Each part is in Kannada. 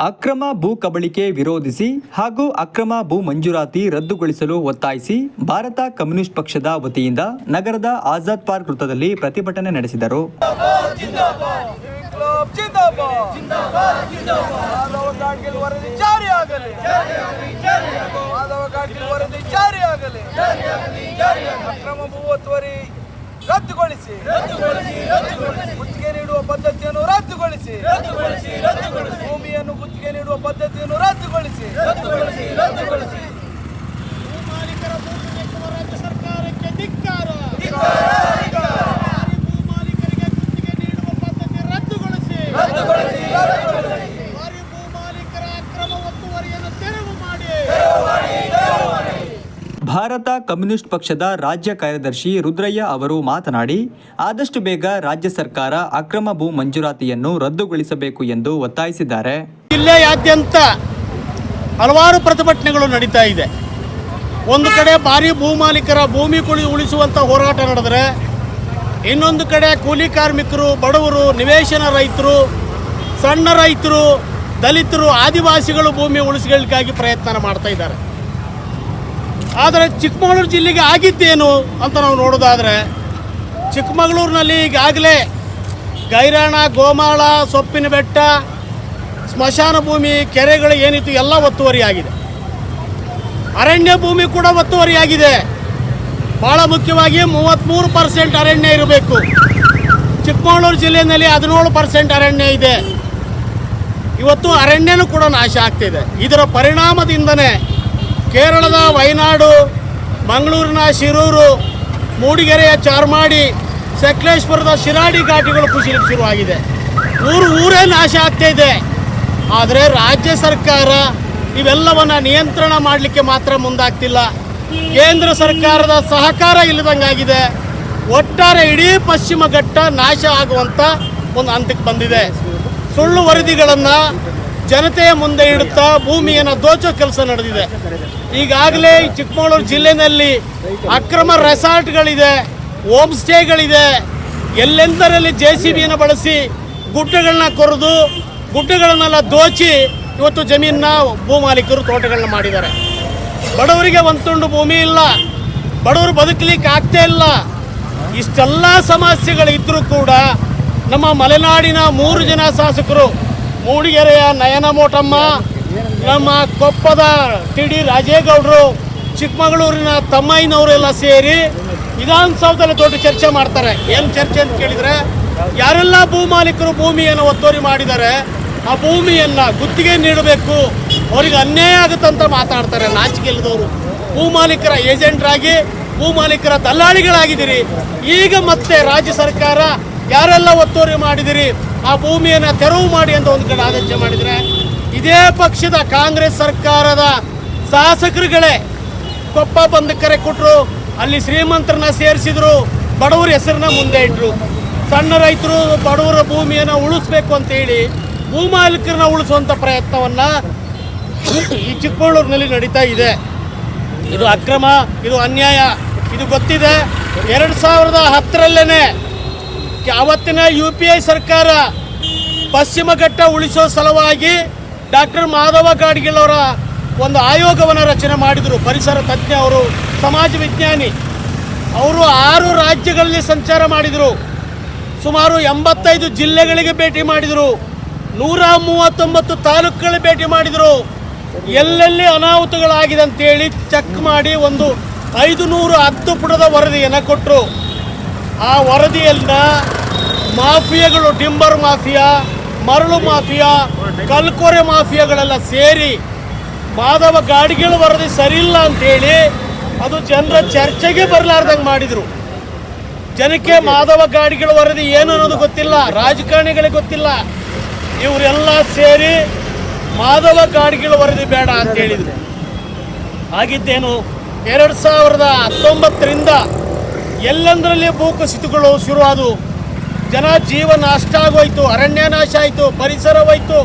ಅಕ್ರಮ ಭೂ ಕಬಳಿಕೆ ವಿರೋಧಿಸಿ ಹಾಗೂ ಅಕ್ರಮ ಭೂ ಮಂಜೂರಾತಿ ರದ್ದುಗೊಳಿಸಲು ಒತ್ತಾಯಿಸಿ ಭಾರತ ಕಮ್ಯುನಿಸ್ಟ್ ಪಕ್ಷದ ವತಿಯಿಂದ ನಗರದ ಆಜಾದ್ ಪಾರ್ಕ್ ವೃತ್ತದಲ್ಲಿ ಪ್ರತಿಭಟನೆ ನಡೆಸಿದರು. ರದ್ದುಗೊಳಿಸಿ. ಗುತ್ತಿಗೆ ನೀಡುವ ಪದ್ಧತಿಯನ್ನು ರದ್ದುಗೊಳಿಸಿ ಭೂಮಿಯನ್ನು ಗುತ್ತಿಗೆ ನೀಡುವ ಪದ್ಧತಿಯನ್ನು ರದ್ದುಗೊಳಿಸಿ ಭೂಮಾಲೀಕರ ಭೂಮಿ ನೆಟ್ಟುವ ರಾಜ್ಯ ಸರ್ಕಾರಕ್ಕೆ ಧಿಕ್ಕಾರ. ಕಮ್ಯುನಿಸ್ಟ್ ಪಕ್ಷದ ರಾಜ್ಯ ಕಾರ್ಯದರ್ಶಿ ರುದ್ರಯ್ಯ ಅವರು ಮಾತನಾಡಿ, ಆದಷ್ಟು ಬೇಗ ರಾಜ್ಯ ಸರ್ಕಾರ ಅಕ್ರಮ ಭೂ ಮಂಜೂರಾತಿಯನ್ನು ರದ್ದುಗೊಳಿಸಬೇಕು ಎಂದು ಒತ್ತಾಯಿಸಿದ್ದಾರೆ. ಜಿಲ್ಲೆಯಾದ್ಯಂತ ಹಲವಾರು ಪ್ರತಿಭಟನೆಗಳು ನಡೀತಾ ಇದೆ. ಒಂದು ಕಡೆ ಭಾರಿ ಭೂಮಾಲೀಕರ ಭೂಮಿ ಕುಳಿ ಉಳಿಸುವಂಥ ಹೋರಾಟ ನಡೆದರೆ, ಇನ್ನೊಂದು ಕಡೆ ಕೂಲಿ ಕಾರ್ಮಿಕರು, ಬಡವರು, ನಿವೇಶನ ರೈತರು, ಸಣ್ಣ ರೈತರು, ದಲಿತರು, ಆದಿವಾಸಿಗಳು ಭೂಮಿ ಉಳಿಸಿಗಳಿಗಾಗಿ ಪ್ರಯತ್ನ ಮಾಡ್ತಾ ಇದ್ದಾರೆ. ಆದರೆ ಚಿಕ್ಕಮಗಳೂರು ಜಿಲ್ಲೆಗೆ ಆಗಿದ್ದೇನು ಅಂತ ನಾವು ನೋಡೋದಾದರೆ ಚಿಕ್ಕಮಗಳೂರಿನಲ್ಲಿ ಈಗಾಗಲೇ ಗೈರಾಣ, ಗೋಮಾಳ, ಸೊಪ್ಪಿನ ಬೆಟ್ಟ, ಸ್ಮಶಾನ ಭೂಮಿ, ಕೆರೆಗಳು ಏನಿತ್ತು ಎಲ್ಲ ಒತ್ತುವರಿಯಾಗಿದೆ. ಅರಣ್ಯ ಭೂಮಿ ಕೂಡ ಒತ್ತುವರಿಯಾಗಿದೆ. ಭಾಳ ಮುಖ್ಯವಾಗಿ ಮೂವತ್ತ್ಮೂರು ಪರ್ಸೆಂಟ್ ಅರಣ್ಯ ಇರಬೇಕು. ಚಿಕ್ಕಮಗಳೂರು ಜಿಲ್ಲೆಯಲ್ಲಿ ಹದಿನೇಳು ಪರ್ಸೆಂಟ್ ಅರಣ್ಯ ಇದೆ. ಇವತ್ತು ಅರಣ್ಯನೂ ಕೂಡ ನಾಶ ಆಗ್ತಿದೆ. ಇದರ ಪರಿಣಾಮದಿಂದನೇ ಕೇರಳದ ವಯನಾಡು ಮಂಗಳೂರಿನ ಶಿರೂರು, ಮೂಡಿಗೆರೆಯ ಚಾರ್ಮಾಡಿ ಸಕಲೇಶ್ವರದ ಶಿರಾಡಿ ಘಾಟಿಗಳು ಕುಸಿಲಿಕ್ಕೆ ಶುರುವಾಗಿದೆ. ಊರು ಊರೇ ನಾಶ ಆಗ್ತಾ ಆದರೆ ರಾಜ್ಯ ಸರ್ಕಾರ ಇವೆಲ್ಲವನ್ನು ನಿಯಂತ್ರಣ ಮಾಡಲಿಕ್ಕೆ ಮಾತ್ರ ಮುಂದಾಗ್ತಿಲ್ಲ. ಕೇಂದ್ರ ಸರ್ಕಾರದ ಸಹಕಾರ ಇಲ್ಲದಂಗಾಗಿದೆ. ಒಟ್ಟಾರೆ ಇಡೀ ಪಶ್ಚಿಮ ಘಟ್ಟ ನಾಶ ಆಗುವಂಥ ಒಂದು ಹಂತಕ್ಕೆ ಬಂದಿದೆ. ಸುಳ್ಳು ವರದಿಗಳನ್ನು ಜನತೆಯ ಮುಂದೆ ಇಡುತ್ತಾ ಭೂಮಿಯನ್ನು ದೋಚೋ ಕೆಲಸ ನಡೆದಿದೆ. ಈಗಾಗಲೇ ಚಿಕ್ಕಮಗಳೂರು ಜಿಲ್ಲೆಯಲ್ಲಿ ಅಕ್ರಮ ರೆಸಾರ್ಟ್ಗಳಿದೆ, ಹೋಮ್ ಸ್ಟೇಗಳಿದೆ. ಎಲ್ಲೆಂದರಲ್ಲಿ ಜೆ ಸಿ ಬಿಯನ್ನು ಬಳಸಿ ಗುಡ್ಡಗಳನ್ನ ಕೊರೆದು ಗುಡ್ಡಗಳನ್ನೆಲ್ಲ ದೋಚಿ ಇವತ್ತು ಜಮೀನನ್ನ ಭೂಮಾಲೀಕರು ತೋಟಗಳನ್ನ ಮಾಡಿದ್ದಾರೆ. ಬಡವರಿಗೆ ಒಂದು ತುಂಡು ಭೂಮಿ ಇಲ್ಲ, ಬಡವರು ಬದುಕಲಿಕ್ಕೆ ಆಗ್ತಾ ಇಲ್ಲ. ಇಷ್ಟೆಲ್ಲ ಸಮಸ್ಯೆಗಳಿದ್ದರೂ ಕೂಡ ನಮ್ಮ ಮಲೆನಾಡಿನ ಮೂರು ಜನ ಶಾಸಕರು ಮೂಡಿಗೆರೆಯ ನಯನ ಮೋಟಮ್ಮ, ನಮ್ಮ ಕೊಪ್ಪದ ಟಿ ಡಿ ರಾಜೇಗೌಡರು, ಚಿಕ್ಕಮಗಳೂರಿನ ತಮ್ಮಯ್ಯನವರೆಲ್ಲ ಸೇರಿ ವಿಧಾನಸೌಧದಲ್ಲಿ ದೊಡ್ಡ ಚರ್ಚೆ ಮಾಡ್ತಾರೆ. ಏನು ಚರ್ಚೆ ಅಂತ ಕೇಳಿದರೆ, ಯಾರೆಲ್ಲ ಭೂಮಾಲೀಕರು ಭೂಮಿಯನ್ನು ಒತ್ತುವರಿ ಮಾಡಿದ್ದಾರೆ ಆ ಭೂಮಿಯನ್ನು ಗುತ್ತಿಗೆ ನೀಡಬೇಕು. ಅವರಿಗೆ ಅನ್ಯಾಯ ಆಗುತ್ತಂತ ಮಾತಾಡ್ತಾರೆ. ನಾಚಿಕೆ ಇಲ್ಲದವರು ಭೂಮಾಲೀಕರ ಏಜೆಂಟ್ರಾಗಿ ಭೂಮಾಲೀಕರ ದಲ್ಲಾಳಿಗಳಾಗಿದ್ದೀರಿ. ಈಗ ಮತ್ತೆ ರಾಜ್ಯ ಸರ್ಕಾರ ಯಾರೆಲ್ಲ ಒತ್ತುವರಿ ಮಾಡಿದಿರಿ, ಆ ಭೂಮಿಯನ್ನು ತೆರವು ಮಾಡಿ ಅಂತ ಒಂದು ಕಡೆ ಆದೇಶ ಮಾಡಿದರೆ, ಇದೇ ಪಕ್ಷದ ಕಾಂಗ್ರೆಸ್ ಸರ್ಕಾರದ ಶಾಸಕರುಗಳೇ ಕೊಪ್ಪ ಬಂದು ಕರೆ ಕೊಟ್ಟರು ಅಲ್ಲಿ ಶ್ರೀಮಂತರನ್ನ ಸೇರಿಸಿದ್ರು, ಬಡವರ ಹೆಸರನ್ನ ಮುಂದೆ ಇಟ್ಟರು ಸಣ್ಣ ರೈತರು ಬಡವರ ಭೂಮಿಯನ್ನು ಉಳಿಸ್ಬೇಕು ಅಂತೇಳಿ ಭೂಮಾಲೀಕರನ್ನ ಉಳಿಸುವಂಥ ಪ್ರಯತ್ನವನ್ನು ಈ ಚಿಕ್ಕಮಗಳೂರಿನಲ್ಲಿ ನಡೀತಾ ಇದೆ. ಇದು ಅಕ್ರಮ, ಇದು ಅನ್ಯಾಯ, ಇದು ಗೊತ್ತಿದೆ. ಎರಡು ಸಾವಿರದ ಹತ್ತರಲ್ಲೇ ಅವತ್ತಿನ ಯು ಪಿ ಐ ಸರ್ಕಾರ ಪಶ್ಚಿಮ ಘಟ್ಟ ಉಳಿಸೋ ಸಲುವಾಗಿ ಡಾಕ್ಟರ್ ಮಾಧವ ಅವರ ಒಂದು ಆಯೋಗವನ್ನು ರಚನೆ ಮಾಡಿದರು. ಪರಿಸರ ತಜ್ಞ ಅವರು, ಸಮಾಜ ವಿಜ್ಞಾನಿ. ಅವರು ಆರು ರಾಜ್ಯಗಳಲ್ಲಿ ಸಂಚಾರ ಮಾಡಿದರು. ಸುಮಾರು ಎಂಬತ್ತೈದು ಜಿಲ್ಲೆಗಳಿಗೆ ಭೇಟಿ ಮಾಡಿದರು. ನೂರ ಮೂವತ್ತೊಂಬತ್ತು ತಾಲೂಕುಗಳಿಗೆ ಭೇಟಿ ಮಾಡಿದರು. ಎಲ್ಲೆಲ್ಲಿ ಅನಾಹುತಗಳಾಗಿದೆ ಅಂತೇಳಿ ಚೆಕ್ ಮಾಡಿ ಒಂದು ಐದು ನೂರು ಹತ್ತು ಪುಟದ ವರದಿಯನ್ನು ಕೊಟ್ಟರು ಆ ವರದಿಯನ್ನ ಮಾಫಿಯಾಗಳು ಟಿಂಬರ್ ಮಾಫಿಯಾ ಮರಳು ಮಾಫಿಯಾ ಕಲ್ಕೊರೆ ಮಾಫಿಯಾಗಳೆಲ್ಲ ಸೇರಿ ಮಾಧವ ಗಾಡಿಗಳ ವರದಿ ಸರಿಯಿಲ್ಲ ಅಂತೇಳಿ ಅದು ಜನರ ಚರ್ಚೆಗೆ ಬರಲಾರ್ದಂಗೆ ಮಾಡಿದರು. ಜನಕ್ಕೆ ಮಾಧವ ಗಾಡಿಗಳ ವರದಿ ಏನು ಅನ್ನೋದು ಗೊತ್ತಿಲ್ಲ ರಾಜಕಾರಣಿಗಳಿಗೆ ಗೊತ್ತಿಲ್ಲ. ಇವರೆಲ್ಲ ಸೇರಿ ಮಾಧವ ಗಾಡಿಗಳ ವರದಿ ಬೇಡ ಅಂತ ಹೇಳಿದರು. ಆಗಿದ್ದೇನು ಎರಡು ಸಾವಿರದ ಹತ್ತೊಂಬತ್ತರಿಂದ ಎಲ್ಲೆಂದರಲ್ಲಿ ಭೂಕುಸಿತಗಳು ಶುರುವಾದವು? ಜನ ಜೀವ ನಾಶ ಆಗೋಯ್ತು ಅರಣ್ಯ ನಾಶ ಆಯಿತು, ಪರಿಸರ ಹೋಯ್ತು,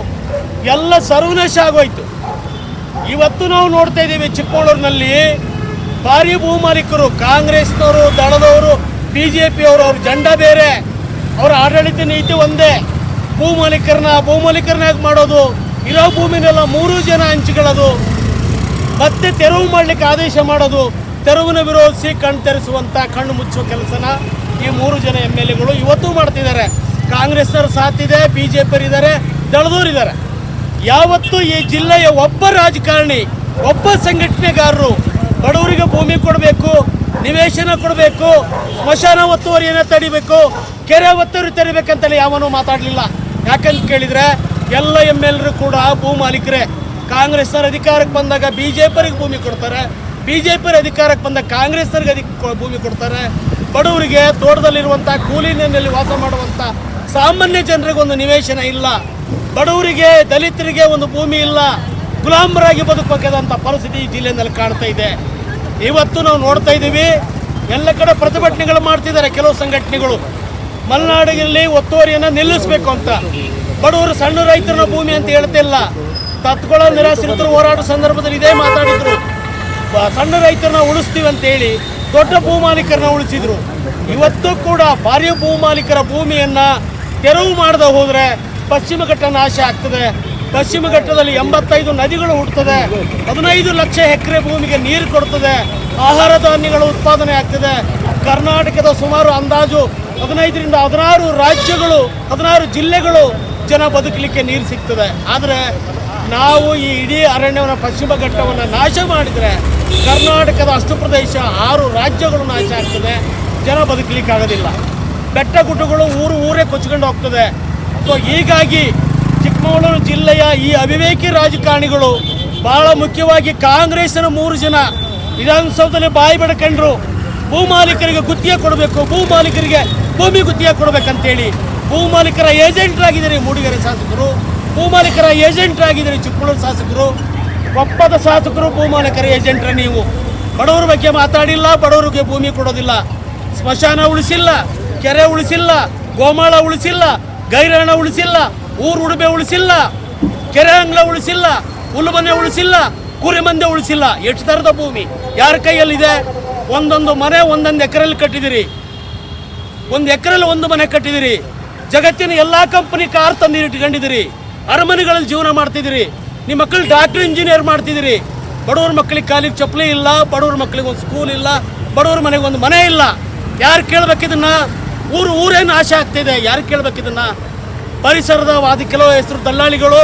ಎಲ್ಲ ಸರ್ವನಾಶ ಆಗೋಯ್ತು. ಇವತ್ತು ನಾವು ನೋಡ್ತಾ ಇದ್ದೀವಿ ಚಿಕ್ಕಮಗಳೂರಿನಲ್ಲಿ ಭಾರಿ ಭೂಮಾಲೀಕರು ಕಾಂಗ್ರೆಸ್ನವರು, ದಳದವರು ಬಿ ಜೆ ಪಿಯವರು ಅವ್ರ ಜಂಡ ಬೇರೆ, ಅವರ ಆಡಳಿತ ನೀತಿ ಒಂದೇ. ಭೂಮಾಲೀಕರನ್ನ ಭೂಮಾಲೀಕರನ್ನಾಗಿ ಮಾಡೋದು? ಇರೋ ಭೂಮಿನೆಲ್ಲ ಮೂರು ಜನ ಹಂಚಿಕೊಳ್ಳೋದು. ಮತ್ತೆ ತೆರವು ಮಾಡಲಿಕ್ಕೆ ಆದೇಶ ಮಾಡೋದು. ತೆರವನ್ನು ವಿರೋಧಿಸಿ ಕಣ್ಣು ತೆರೆಸುವಂಥ ಕಣ್ಣು ಮುಚ್ಚುವ ಕೆಲಸನ ಈ ಮೂರು ಜನ ಎಂ ಎಲ್ ಎಗಳು ಇವತ್ತೂ ಮಾಡ್ತಿದ್ದಾರೆ. ಕಾಂಗ್ರೆಸ್ನವ್ರ ಸಾಥಿದೆ ಬಿ ಜೆ ಇದ್ದಾರೆ ದಳದೂರಿದ್ದಾರೆ ಯಾವತ್ತೂ ಈ ಜಿಲ್ಲೆಯ ಒಬ್ಬ ರಾಜಕಾರಣಿ, ಒಬ್ಬ ಸಂಘಟನೆಗಾರರು ಬಡವರಿಗೆ ಭೂಮಿ ಕೊಡಬೇಕು, ನಿವೇಶನ ಕೊಡಬೇಕು, ಸ್ಮಶಾನ ಒತ್ತುವರಿಯನ್ನು ತಡಿಬೇಕು, ಕೆರೆ ಒತ್ತುವರಿ ತಡಿಬೇಕಂತಲೇ ಯಾವನು ಮಾತಾಡಲಿಲ್ಲ. ಯಾಕಂತ ಕೇಳಿದ್ರೆ ಎಲ್ಲ ಎಂ ಎಲ್ ಕೂಡ ಭೂ ಮಾಲೀಕರೇ. ಕಾಂಗ್ರೆಸ್ನವ್ರ ಅಧಿಕಾರಕ್ಕೆ ಬಂದಾಗ ಬಿ ಜೆ ಭೂಮಿ ಕೊಡ್ತಾರೆ ಬಿ ಜೆ ಪಿ ಅಧಿಕಾರಕ್ಕೆ ಬಂದ ಕಾಂಗ್ರೆಸ್ನವ್ರಿಗೆ ಅದಕ್ಕೆ ಭೂಮಿ ಕೊಡ್ತಾರೆ. ಬಡವರಿಗೆ ತೋಟದಲ್ಲಿರುವಂಥ ಕೂಲಿನಲ್ಲಿ ವಾಸ ಮಾಡುವಂಥ ಸಾಮಾನ್ಯ ಜನರಿಗೆ ಒಂದು ನಿವೇಶನ ಇಲ್ಲ. ಬಡವರಿಗೆ, ದಲಿತರಿಗೆ ಒಂದು ಭೂಮಿ ಇಲ್ಲ. ಗುಲಾಮರಾಗಿ ಬದುಕಬೇಕಾದಂಥ ಪರಿಸ್ಥಿತಿ ಈ ಜಿಲ್ಲೆಯಲ್ಲಿ ಕಾಣ್ತಾ ಇದೆ. ಇವತ್ತು ನಾವು ನೋಡ್ತಾ ಇದ್ದೀವಿ, ಎಲ್ಲ ಕಡೆ ಪ್ರತಿಭಟನೆಗಳು ಮಾಡ್ತಿದ್ದಾರೆ ಕೆಲವು ಸಂಘಟನೆಗಳು. ಮಲೆನಾಡಿನಲ್ಲಿ ಒತ್ತುವರಿಯನ್ನು ನಿಲ್ಲಿಸಬೇಕು ಅಂತ. ಬಡವರು ಸಣ್ಣ ರೈತರ ಭೂಮಿ ಅಂತ ಹೇಳ್ತಿಲ್ಲ ತತ್ಕೊಳ್ಳೋ ನಿರಾಶ್ರಿತರು ಹೋರಾಡೋ ಸಂದರ್ಭದಲ್ಲಿ ಇದೇ ಮಾತಾಡಿದ್ರು. ಸಣ್ಣ ರೈತರನ್ನ ಉಳಿಸ್ತೀವಿ ಅಂತ ಹೇಳಿ ದೊಡ್ಡ ಭೂಮಾಲೀಕರನ್ನ ಉಳಿಸಿದ್ರು. ಇವತ್ತು ಕೂಡ ಭಾರಿ ಭೂಮಾಲೀಕರ ಭೂಮಿಯನ್ನ ತೆರವು ಮಾಡದೆ ಹೋದ್ರೆ ಪಶ್ಚಿಮ ಘಟ್ಟ ನಾಶ ಆಗ್ತದೆ. ಪಶ್ಚಿಮ ಘಟ್ಟದಲ್ಲಿ ಎಂಬತ್ತೈದು ನದಿಗಳು ಹುಟ್ಟುತ್ತದೆ ಹದಿನೈದು ಲಕ್ಷ ಎಕರೆ ಭೂಮಿಗೆ ನೀರು ಕೊಡ್ತದೆ. ಆಹಾರ ಧಾನ್ಯಗಳು ಉತ್ಪಾದನೆ ಆಗ್ತದೆ. ಕರ್ನಾಟಕದ ಸುಮಾರು ಅಂದಾಜು ಹದಿನೈದರಿಂದ ಹದಿನಾರು ರಾಜ್ಯಗಳು, ಹದಿನಾರು ಜಿಲ್ಲೆಗಳು ಜನ ಬದುಕಲಿಕ್ಕೆ ನೀರು ಸಿಗ್ತದೆ. ಆದರೆ ನಾವು ಈ ಇಡೀ ಅರಣ್ಯವನ್ನು ಪಶ್ಚಿಮ ಘಟ್ಟವನ್ನು ನಾಶ ಮಾಡಿದರೆ ಕರ್ನಾಟಕದ ಅಷ್ಟು ಪ್ರದೇಶ ಆರು ರಾಜ್ಯಗಳು ನಾಶ ಆಗ್ತದೆ ಜನ ಬದುಕಲಿಕ್ಕೆ ಆಗೋದಿಲ್ಲ ಬೆಟ್ಟ ಗುಡ್ಡಗಳು ಊರು ಊರೇ ಕೊಚ್ಕೊಂಡು ಹೋಗ್ತದೆ. ಸೊ ಹೀಗಾಗಿ ಚಿಕ್ಕಮಗಳೂರು ಜಿಲ್ಲೆಯ ಈ ಅವಿವೇಕಿ ರಾಜಕಾರಣಿಗಳು ಬಹಳ ಮುಖ್ಯವಾಗಿ ಕಾಂಗ್ರೆಸ್ನ ಮೂರು ಜನ ವಿಧಾನಸೌಧದಲ್ಲಿ ಬಾಯಿ ಬಿಡ್ಕೊಂಡ್ರು. ಭೂ ಮಾಲೀಕರಿಗೆ ಗುತ್ತಿಗೆ ಕೊಡಬೇಕು, ಭೂ ಮಾಲೀಕರಿಗೆ ಭೂಮಿ ಗುತ್ತಿಗೆ ಕೊಡಬೇಕಂತೇಳಿ ಭೂ ಮಾಲೀಕರ ಏಜೆಂಟ್ರಾಗಿದ್ದಾರೆ ಮೂಡಿಗೆರೆ ಶಾಸಕರು. ಭೂ ಮಾಲೀಕರ ಏಜೆಂಟ್ರಾಗಿದ್ದಾರೆ ಚಿಕ್ಕಮಗಳೂರು ಶಾಸಕರು. ಒಪ್ಪದ ಶಾಸಕರು, ಭೂಮಾಲಕರ ಏಜೆಂಟ್ರ ನೀವು. ಬಡವರ ಬಗ್ಗೆ ಮಾತಾಡಿಲ್ಲ, ಬಡವರಿಗೆ ಭೂಮಿ ಕೊಡೋದಿಲ್ಲ. ಸ್ಮಶಾನ ಉಳಿಸಿಲ್ಲ, ಕೆರೆ ಉಳಿಸಿಲ್ಲ, ಗೋಮಾಳ ಉಳಿಸಿಲ್ಲ, ಗೈರಾಣ ಉಳಿಸಿಲ್ಲ, ಊರು ಉಡುಬೆ ಉಳಿಸಿಲ್ಲ, ಕೆರೆ ಅಂಗ್ಲ ಉಳಿಸಿಲ್ಲ, ಹುಲ್ಲುಮನೆ ಉಳಿಸಿಲ್ಲ ಕುರಿ ಮಂದೆ ಉಳಿಸಿಲ್ಲ. ಎಷ್ಟು ಥರದ ಭೂಮಿ? ಯಾರ ಕೈಯಲ್ಲಿದೆ? ಒಂದೊಂದು ಮನೆ, ಒಂದೊಂದು ಎಕರೆಯಲ್ಲಿ ಕಟ್ಟಿದಿರಿ. ಒಂದು ಎಕರೆಲ್ಲಿ ಒಂದು ಮನೆ ಕಟ್ಟಿದಿರಿ. ಜಗತ್ತಿನ ಎಲ್ಲಾ ಕಂಪನಿ ಕಾರ್ ತಂದಿರಿ ಇಟ್ಕೊಂಡಿದ್ದೀರಿ ಅರಮನೆಗಳಲ್ಲಿ ಜೀವನ ಮಾಡ್ತಿದ್ದೀರಿ ನಿಮ್ಮ ಮಕ್ಕಳು ಡಾಕ್ಟರ್, ಇಂಜಿನಿಯರ್ ಮಾಡ್ತಿದ್ದೀರಿ. ಬಡವ್ರ ಮಕ್ಕಳಿಗೆ ಕಾಲಿಗೆ ಚಪ್ಪಲಿ ಇಲ್ಲ, ಬಡವ್ರ ಮಕ್ಕಳಿಗೆ ಒಂದು ಸ್ಕೂಲ್ ಇಲ್ಲ, ಬಡವ್ರ ಮನೆಗೆ ಒಂದು ಮನೆ ಇಲ್ಲ. ಯಾರು ಕೇಳಬೇಕಿದನ್ನ? ಊರು, ಊರೇನು ಆಶೆ ಆಗ್ತಿದೆ? ಯಾರು ಕೇಳಬೇಕಿದನ್ನ? ಪರಿಸರದ ವಾದಿ, ಕೆಲವು ಹೆಸರು ದಲ್ಲಾಳಿಗಳು,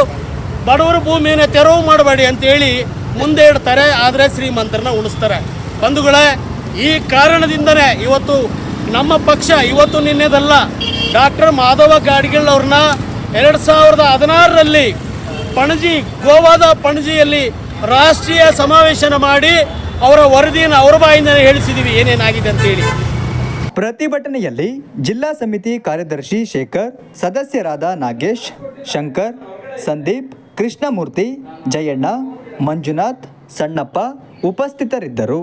ಬಡವರ ಭೂಮಿಯನ್ನು ತೆರವು ಮಾಡಬೇಡಿ ಅಂತೇಳಿ ಮುಂದೆ ಇಡ್ತಾರೆ, ಆದರೆ ಶ್ರೀಮಂತರನ್ನ ಉಳಿಸ್ತಾರೆ ಬಂಧುಗಳೇ, ಈ ಕಾರಣದಿಂದನೇ ಇವತ್ತು ನಮ್ಮ ಪಕ್ಷ ಇವತ್ತು ನಿನ್ನೆದಲ್ಲ ಡಾಕ್ಟರ್ ಮಾಧವ ಗಾಡ್ಗಿಳ್ ಅವ್ರನ್ನ ಎರಡು ಸಾವಿರದ ಹದಿನಾರರಲ್ಲಿ ಪಣಜಿ, ಗೋವಾದ ಪಣಜಿಯಲ್ಲಿ ರಾಷ್ಟ್ರೀಯ ಸಮಾವೇಶನ ಮಾಡಿ ಅವರ ವರದಿಯನ್ನು ಅವರ ಬಾಯಿಂದಲೇ ಹೇಳಿಸಿದ್ದೀವಿ ಏನೇನಾಗಿದೆ ಅಂತೇಳಿ. ಪ್ರತಿಭಟನೆಯಲ್ಲಿ ಜಿಲ್ಲಾ ಸಮಿತಿ ಕಾರ್ಯದರ್ಶಿ ಶೇಖರ್, ಸದಸ್ಯರಾದ ನಾಗೇಶ್, ಶಂಕರ್, ಸಂದೀಪ್, ಕೃಷ್ಣಮೂರ್ತಿ, ಜಯಣ್ಣ, ಮಂಜುನಾಥ್, ಸಣ್ಣಪ್ಪ ಉಪಸ್ಥಿತರಿದ್ದರು.